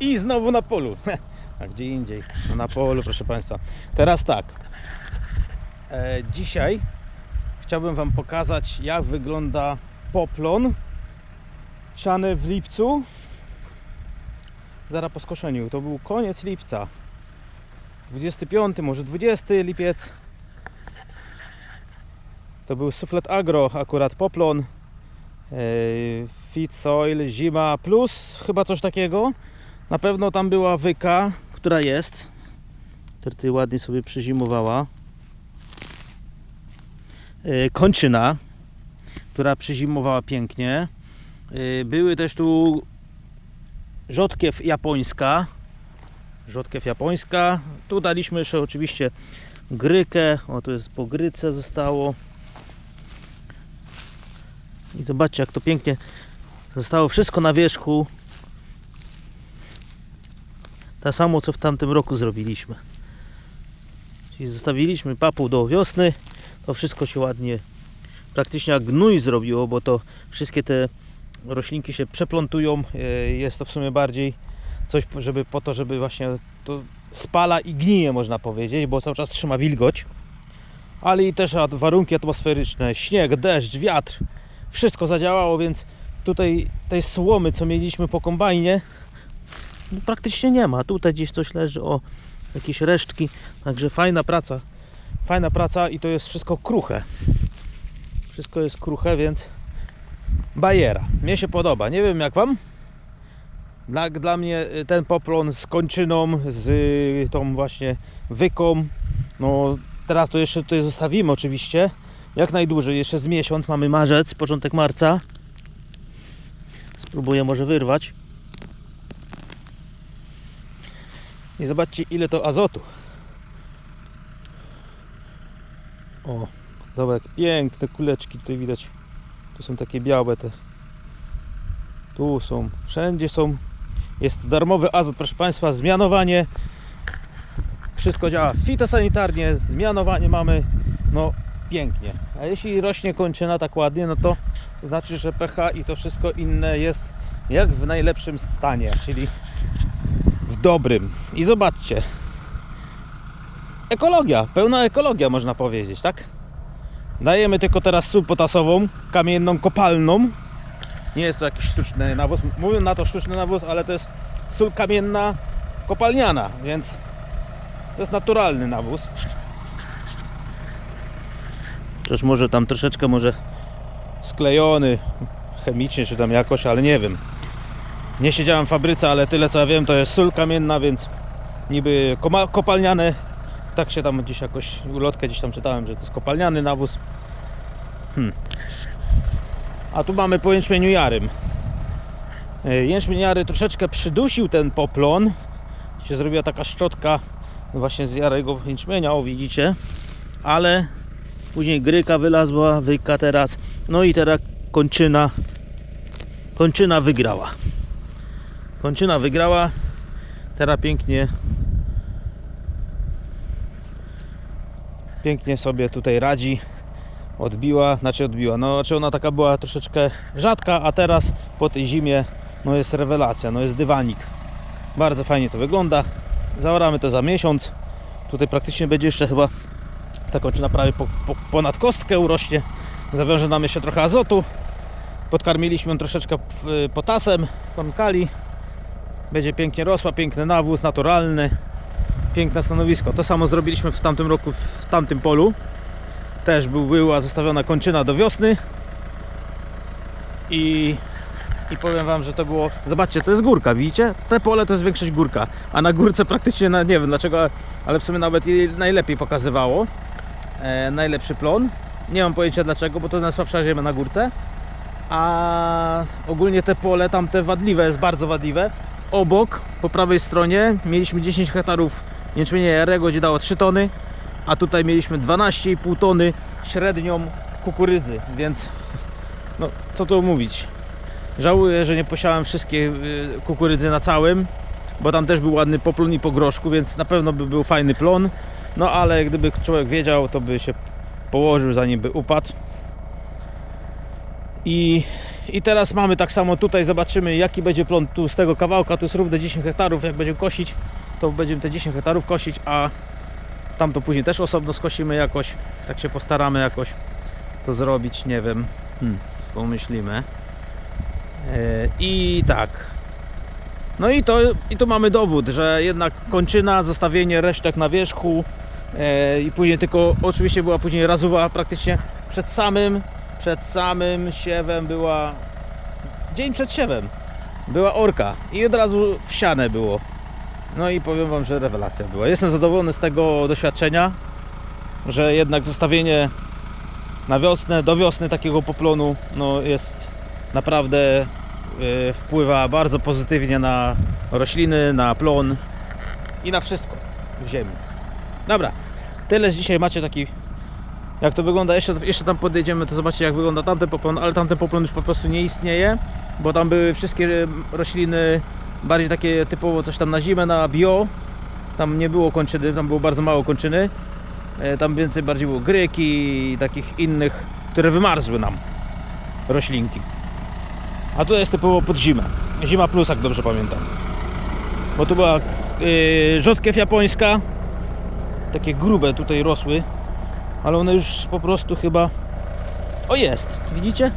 I znowu na polu. A gdzie indziej? No na polu, proszę Państwa. Teraz tak. E, dzisiaj chciałbym Wam pokazać, jak wygląda poplon siany w lipcu. Zaraz po skoszeniu. To był koniec lipca. 25, może 20 lipiec. To był Suflet Agro, akurat poplon. Yy, Fit Soil, Zima Plus, chyba coś takiego. Na pewno tam była wyka, która jest. Tutaj ładnie sobie przyzimowała. Yy, Kończyna, która przyzimowała pięknie. Yy, Były też tu rzodkiew japońska. Rzodkiew japońska. Tu daliśmy jeszcze oczywiście grykę. O, tu jest po gryce zostało. I zobaczcie, jak to pięknie zostało wszystko na wierzchu. Tak samo, co w tamtym roku zrobiliśmy. Czyli zostawiliśmy papu do wiosny. To wszystko się ładnie, praktycznie jak gnój zrobiło, bo to wszystkie te roślinki się przeplątują. E, Jest to w sumie bardziej coś, żeby po to, żeby właśnie to spala i gnije, można powiedzieć, bo cały czas trzyma wilgoć. Ale i też warunki atmosferyczne, śnieg, deszcz, wiatr, wszystko zadziałało, więc tutaj tej słomy, co mieliśmy po kombajnie, praktycznie nie ma. Tutaj gdzieś coś leży, o jakieś resztki, także fajna praca. Fajna praca i to jest wszystko kruche. Wszystko jest kruche, więc bajera. Mnie się podoba. Nie wiem jak Wam? Dla, dla mnie y, ten poplon z kończyną, z y, tą właśnie wyką, no teraz to jeszcze tutaj zostawimy oczywiście, jak najdłużej, jeszcze z miesiąc, mamy marzec, początek marca. Spróbuję może wyrwać. I zobaczcie ile to azotu. O, jak piękne kuleczki tutaj widać. Tu są takie białe te. Tu są, wszędzie są. Jest darmowy azot, proszę Państwa, zmianowanie. Wszystko działa fitosanitarnie, zmianowanie mamy. No pięknie. A jeśli rośnie kończyna tak ładnie, no to znaczy, że pH i to wszystko inne jest jak w najlepszym stanie, czyli dobrym. I zobaczcie. Ekologia, pełna ekologia można powiedzieć, tak? Dajemy tylko teraz sól potasową, kamienną, kopalną. Nie jest to jakiś sztuczny nawóz. Mówią na to sztuczny nawóz, ale to jest sól kamienna, kopalniana, więc to jest naturalny nawóz. Chociaż może tam troszeczkę może sklejony chemicznie czy tam jakoś, ale nie wiem. Nie siedziałem w fabryce, ale tyle co ja wiem to jest sól kamienna, więc niby kopalniane. Tak się tam gdzieś jakoś ulotkę gdzieś tam czytałem, że to jest kopalniany nawóz. Hmm. A tu mamy po jęczmieniu jarym. E, Jęczmień jary troszeczkę przydusił ten poplon. Się zrobiła taka szczotka właśnie z jarego jęczmienia, o widzicie. Ale później gryka wylazła, wyka teraz. No i teraz kończyna. Kończyna wygrała. Kończyna wygrała. Teraz pięknie pięknie sobie tutaj radzi. Odbiła, znaczy odbiła. No, znaczy ona taka była troszeczkę rzadka, a teraz po tej zimie no jest rewelacja, no jest dywanik. Bardzo fajnie to wygląda. Zaoramy to za miesiąc. Tutaj praktycznie będzie jeszcze chyba ta kończyna prawie po, po, ponad kostkę urośnie. Zawiąże nam jeszcze trochę azotu. Podkarmiliśmy ją troszeczkę w- potasem, tam kali. Będzie pięknie rosła, piękny nawóz, naturalny. Piękne stanowisko. To samo zrobiliśmy w tamtym roku w tamtym polu. Też był, była zostawiona kończyna do wiosny. I, I powiem Wam, że to było... Zobaczcie, to jest górka, widzicie? Te pole to jest większość górka. A na górce praktycznie, na, nie wiem dlaczego, ale w sumie nawet najlepiej pokazywało. E, najlepszy plon. Nie mam pojęcia dlaczego, bo to najsłabsza ziemia na górce. A ogólnie te pole, tamte wadliwe, jest bardzo wadliwe. Obok, po prawej stronie, mieliśmy 10 hektarów jęczmienia jarego, gdzie dało 3 tony, a tutaj mieliśmy 12,5 tony średnią kukurydzy, więc no co tu mówić. Żałuję, że nie posiałem wszystkie y, kukurydzy na całym, bo tam też był ładny poplon i po groszku, więc na pewno by był fajny plon. No ale gdyby człowiek wiedział, to by się położył zanim by upadł. I, I teraz mamy tak samo tutaj, zobaczymy jaki będzie plon tu z tego kawałka, to jest równe 10 hektarów, jak będziemy kosić, to będziemy te 10 hektarów kosić, a tam to później też osobno skosimy jakoś, tak się postaramy jakoś to zrobić, nie wiem, hmm, pomyślimy. E, I tak. No i to, i tu mamy dowód, że jednak kończyna, zostawienie resztek na wierzchu e, i później tylko, oczywiście była później razowa praktycznie przed samym, przed samym siewem była, dzień przed siewem była orka i od razu wsiane było. No i powiem Wam, że rewelacja była. Jestem zadowolony z tego doświadczenia, że jednak zostawienie na wiosnę, do wiosny takiego poplonu no jest naprawdę e, wpływa bardzo pozytywnie na rośliny, na plon i na wszystko w ziemi. Dobra, tyle z dzisiaj macie taki jak to wygląda, jeszcze, jeszcze tam podjedziemy, to zobaczycie jak wygląda tamten poplon, ale tamten poplon już po prostu nie istnieje, bo tam były wszystkie rośliny bardziej takie typowo coś tam na zimę, na bio, tam nie było kończyny, tam było bardzo mało kończyny, E, tam więcej bardziej było gryki i takich innych, które wymarzły nam roślinki. A tutaj jest typowo pod zimę. Zima plus, jak dobrze pamiętam. Bo tu była yy, rzodkiew japońska. Takie grube tutaj rosły. Ale one już po prostu chyba... O jest, widzicie?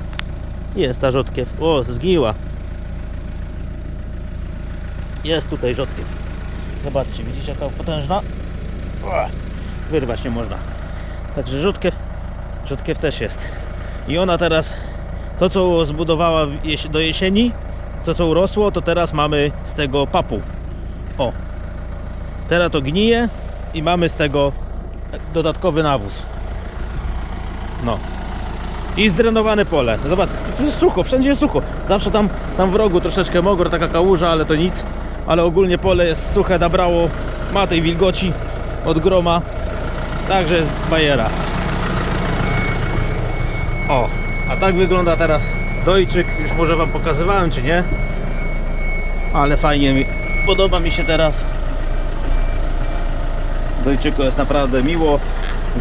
Jest ta rzodkiew. O, zgniła. Jest tutaj rzodkiew. Zobaczcie, widzicie jaka potężna? Wyrwać nie można. Także rzodkiew, rzodkiew też jest. I ona teraz, to co zbudowała do jesieni, to co urosło, to teraz mamy z tego papu. O. Teraz to gnije i mamy z tego dodatkowy nawóz. No. I zdrenowane pole. Zobacz, tu jest sucho, wszędzie jest sucho. Zawsze tam, tam w rogu troszeczkę mogro, taka kałuża, ale to nic. Ale ogólnie pole jest suche, nabrało, ma tej wilgoci od groma. Także jest bajera. O, a tak wygląda teraz dojczyk. Już może Wam pokazywałem, czy nie? Ale fajnie mi, podoba mi się teraz. Dojczyku jest naprawdę miło,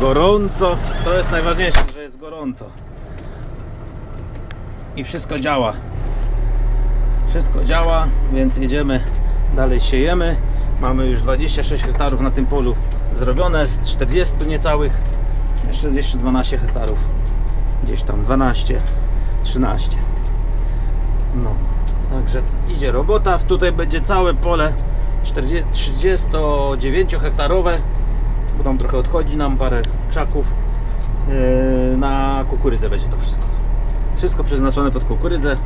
gorąco. To jest najważniejsze, że jest gorąco. I wszystko działa. Wszystko działa, więc jedziemy dalej siejemy. Mamy już 26 hektarów na tym polu zrobione z 40 niecałych. Jeszcze, jeszcze 12 hektarów. Gdzieś tam 12, 13. No, także idzie robota. Tutaj będzie całe pole 40, 39 hektarowe, bo tam trochę odchodzi nam parę krzaków. Yy, na kukurydzę będzie to wszystko. Wszystko przeznaczone pod kukurydzę.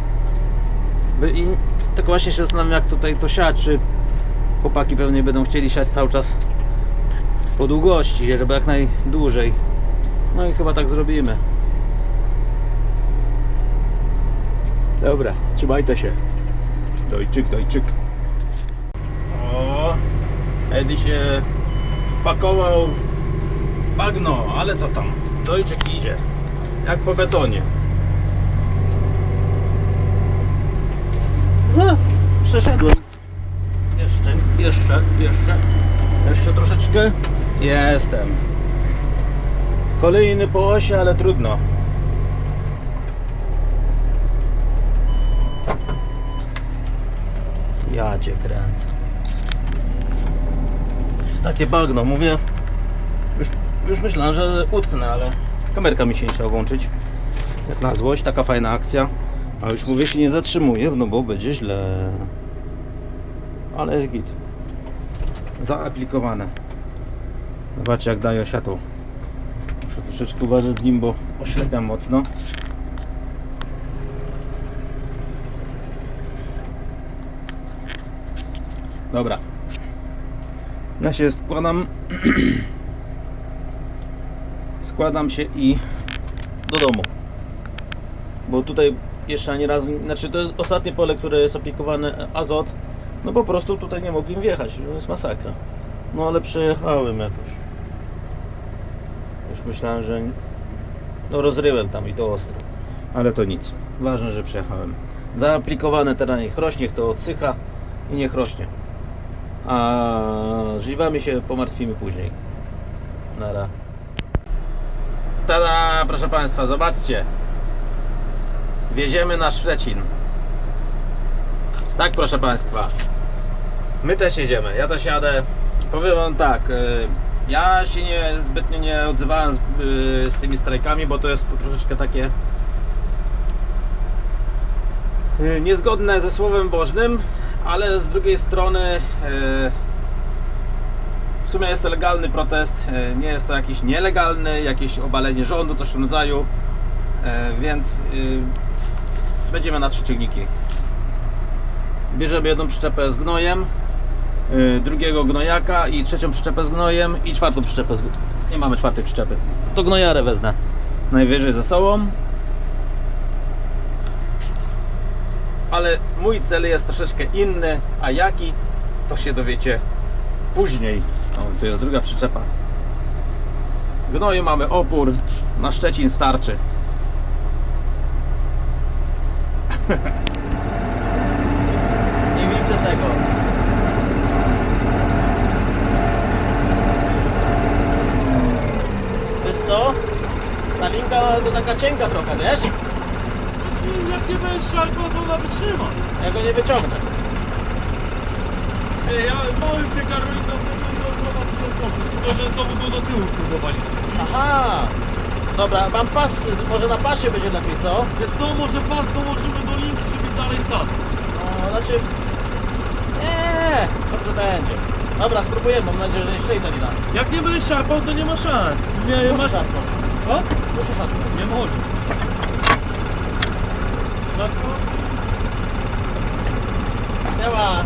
I tylko właśnie się zastanawiam jak tutaj to siać, czy chłopaki pewnie będą chcieli siać cały czas po długości, żeby jak najdłużej. No i chyba tak zrobimy. Dobra, trzymajcie się. Dojczyk, dojczyk. O, Edi się wpakował bagno, ale co tam? Dojczyk idzie. Jak po betonie. No, przeszedłem. Jeszcze, jeszcze, jeszcze. Jeszcze troszeczkę. Jestem. Kolejny po osi, ale trudno. Ja cię kręcę. Takie bagno, mówię. Już, już myślałem, że utknę, ale kamerka mi się nie chciała włączyć. Jak na złość, taka fajna akcja. A już mówię, się nie zatrzymuję, no bo będzie źle. Ale jest git. Zaaplikowane. Zobaczcie jak daje światło. Muszę troszeczkę uważać z nim, bo oślepiam mocno. Dobra. Ja się składam. składam się i do domu. Bo tutaj jeszcze ani razu, znaczy to jest ostatnie pole, które jest aplikowane azot. No po prostu tutaj nie mogłem wjechać, to jest masakra. No ale przejechałem jakoś. Już myślałem, że no rozryłem tam i to ostro. Ale to nic. Ważne, że przejechałem. Zaaplikowane teraz niech rośnie, to odsycha i niech rośnie. A żniwami się pomartwimy później. Nara. Tada, proszę Państwa, zobaczcie. Wieziemy na Szczecin. Tak, proszę Państwa. My też jedziemy. Ja też jadę. Powiem Wam tak. y, Ja się nie zbytnio nie odzywałem z, y, z tymi strajkami, bo to jest troszeczkę takie y, niezgodne ze Słowem Bożnym, ale z drugiej strony y, w sumie jest to legalny protest. y, Nie jest to jakiś nielegalny, jakieś obalenie rządu, coś w tym rodzaju. E, Więc będziemy na trzy ciągniki. Bierzemy jedną przyczepę z gnojem, drugiego gnojaka i trzecią przyczepę z gnojem i czwartą przyczepę z Nie mamy czwartej przyczepy. To gnojarę wezmę. Najwyżej ze sobą. Ale mój cel jest troszeczkę inny, a jaki to się dowiecie później. O, tu jest druga przyczepa. Gnoju mamy opór, na Szczecin starczy. Nie widzę tego. Wiesz co? Ta linka to taka cienka trochę, wiesz? Jak nie będziesz szarpał, to ona wytrzyma. Ja go nie wyciągnę. Ej, ja mały piekarnik do tego tylko że znowu go do tyłu próbowaliśmy. Aha! Dobra, mam pas, może na pasie będzie lepiej, co? Wiesz co, może pas dołożymy do linki, żeby dalej stać. No, znaczy... Nie, dobrze będzie. Dobra, spróbujemy, mam nadzieję, że jeszcze i to nie da. Jak nie będziesz szarpał, to nie ma szans. Nie, Muszę masz... szarpnąć. Co? Muszę szarpnąć. Nie chodzi. Szarpał? Działa.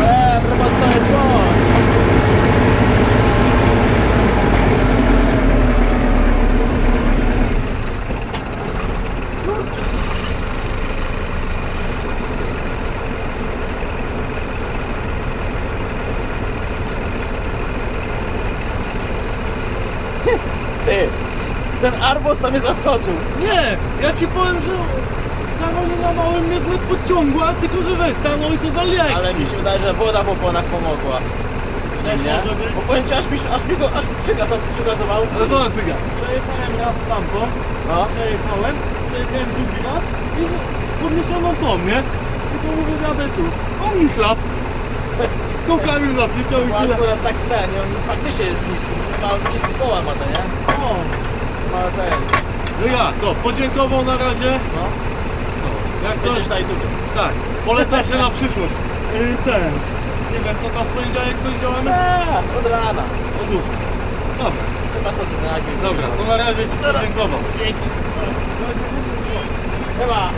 Eee, proszę, to jest moc. Ty, ten arbus to mnie zaskoczył. Nie, ja ci powiem, że Karolina małym mnie zbyt podciągła, tylko że weź stanął i to zalijaj. Ale mi się wydaje, że woda w oponach pomogła. Też Nie? może być. Bo powiem ci, aż mi, aż mi go aż przygazował, przygazował. Ale to na cyga. Przejechałem raz tamto, No. przejechałem, przejechałem drugi raz i podniesioną tą, nie? I to mówię, jadę tu. On mi chlap. Kołkami zaplikał i Bo tyle. akurat tak ten, on faktycznie jest niski. Ma niski koła ma ten, nie? O, Ma ten. no ja, co, podziękował na razie. No. No, jak coś, Będziesz na YouTube. tak, polecam się na przyszłość. Yy, ten, nie wiem, co tam w poniedziałek coś działamy? Eee, od rana. Od ósmej. Dobra, Chyba co ty na jakim. dobra, to na razie ci podziękował. Dzięki. Chyba.